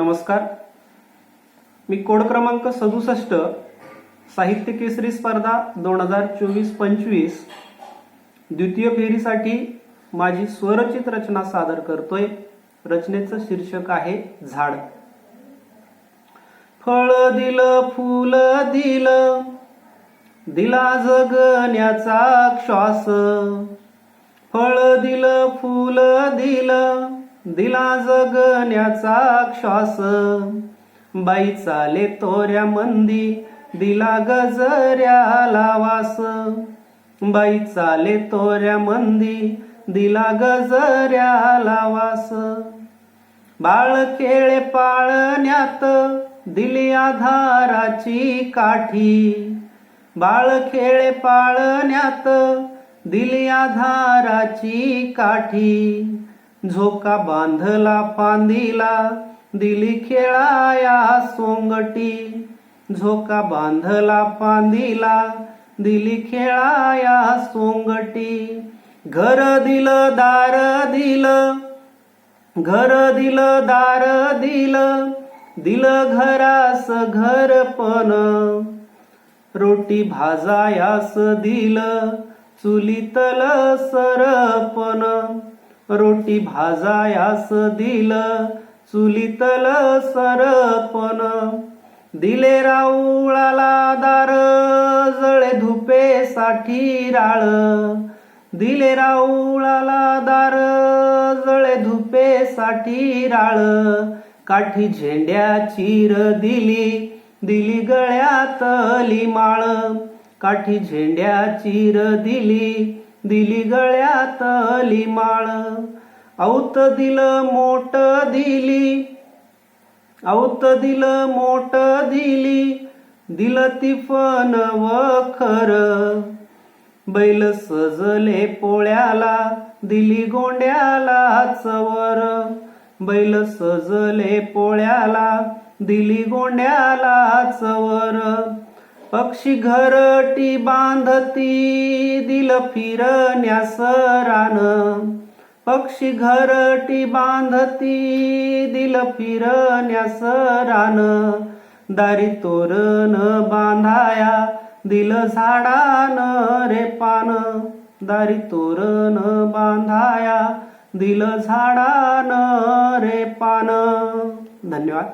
नमस्कार. मी कोड क्रमांक सदुसष्ट साहित्य केसरी स्पर्धा दोन हजार चोवीस पंचवीस द्वितीय फेरीसाठी माझी स्वरचित रचना सादर करतोय. रचनेचं शीर्षक आहे झाड. फळ दिलं फुल दिलं दिला जगण्याचा श्वास. फळ दिलं फुल दिलं दिला जगण्याचा श्वास. बाई चाले तोऱ्या मंदी दिला गजऱ्याला वास. बाई चाले तोऱ्या मंदी दिला गजऱ्याला वास. बाळ केळे पाळण्यात दिली आधाराची काठी. बाळ खेळे पाळण्यात दिली आधाराची काठी. झोका बांधला फांदीला दिली खेळाया सोंगटी. झोका बांधला फांदीला दिली खेळाया सोंगटी. घर दिलं दार दिलं घर दिलं दार दिलं दिलं घरास घर पण. रोटी भाजायास दिलं चुलीतल सरपण. रोटी भाजायास दिलं चुलीतल सरपण. दिले राऊळाला दार जळे धुपेसाठी राळ. दिले राऊळाला दार जळे धुपेसाठी राळ. काठी झेंड्याची चिर दिली दिली गळ्यातली माळ काठी झेंड्याची चिर दिली दिली गळ्यातली माळ. औत दिलं मोट दिली. औत दिलं मोट दिली. दिलं तिफन खर. बैल सजले पोळ्याला दिली गोंड्याला चवर. बैल सजले पोळ्याला दिली गोंड्याला चवर. पक्षी घरटी बांधती दिल फिरण्यास रान. पक्षी घरटी बांधती दिल फिरण्यास रान. दारी तोरण बांधाया दिल झाडान रे पान. दारी तोरण बांधाया दिल झाडान रे पान. धन्यवाद.